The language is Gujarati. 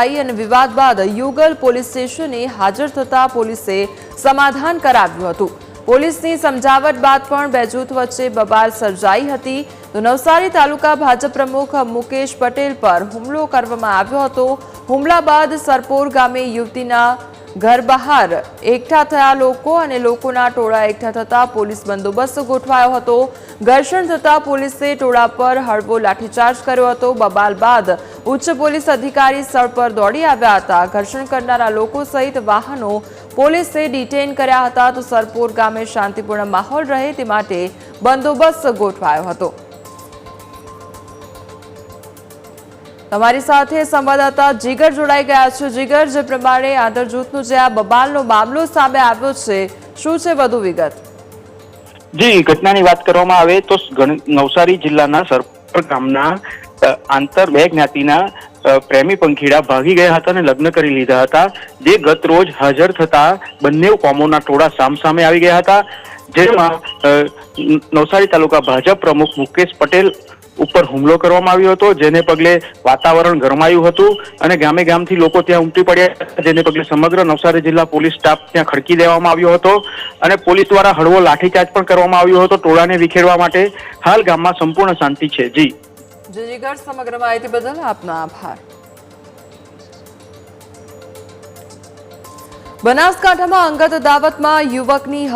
અને વિવાદ બાદ યુગલ પોલીસ સ્ટેશને હાજર થતા પોલીસે સમાધાન કરાવ્યું હતું. પોલીસની સમજાવટ બાદ પણ બે જૂથ વચ્ચે બબાલ સર્જાઈ હતી. તો નવસારી તાલુકા ભાજપ પ્રમુખ મુકેશ પટેલ પર હુમલો કરવામાં આવ્યો હતો. હુમલા બાદ સરપોર ગામે યુવતીના ઘર બહાર એકઠા થયા લોકો અને લોકોના ટોળા એકઠા થતા પોલીસ બંદોબસ્ત ગોઠવાયો હતો. ઘર્ષણ થતા પોલીસે ટોળા પર હળવો લાઠીચાર્જ કર્યો હતો. બબાલ બાદ ઉચ્ચ પોલીસ અધિકારી સ્થળ પર દોડી આવ્યા હતા. ઘર્ષણ કરનારા લોકો સહિત વાહનો પોલીસે ડિટેન કર્યા હતા તો સરપોર ગામે શાંતિપૂર્ણ માહોલ રહે તે માટે બંદોબસ્ત ગોઠવાયો હતો. તમારી સાથે સંવાદદાતા જીગર જોડાઈ ગયા છે. જીગર, જે પ્રમાણે આદર જૂથનું જે આ બબાલનો મામલો સામે આવ્યો છે, શું છે વધુ વિગત? જી, ઘટનાની વાત કરવામાં આવે તો નવસારી જિલ્લાના સરપર ગામના આંતર બે જ્ઞાતિના પ્રેમી પંખીડા ભાગી ગયા હતા અને લગ્ન કરી લીધા હતા. જે ગત રોજ હાજર થતા બંને કોમોના ટોળા સામસામે આવી ગયા હતા, જેમાં નવસારી તાલુકા ભાજપ પ્રમુખ મુકેશ પટેલ ઉપર હુમલો કરવામાં આવ્યો હતો, જેને પગલે વાતાવરણ ગરમાયું હતું અને ગામે ગામથી લોકો ત્યાં ઉમટી પડ્યા જેને પગલે સમગ્ર નવસારી જિલ્લા પોલીસ સ્ટાફ ત્યાં ખડકી દેવામાં આવ્યો હતો અને પોલીસ દ્વારા હળવો લાઠીચાર્જ પણ કરવામાં આવ્યો હતો, ટોળાને વિખેરવા માટે. હાલ ગામમાં સંપૂર્ણ શાંતિ છે. જી. જે જીગર સમગ્ર માહિતી બદલ આપનો આભાર. બનાસકાંઠામાં અંગત દાવતમાં યુવકની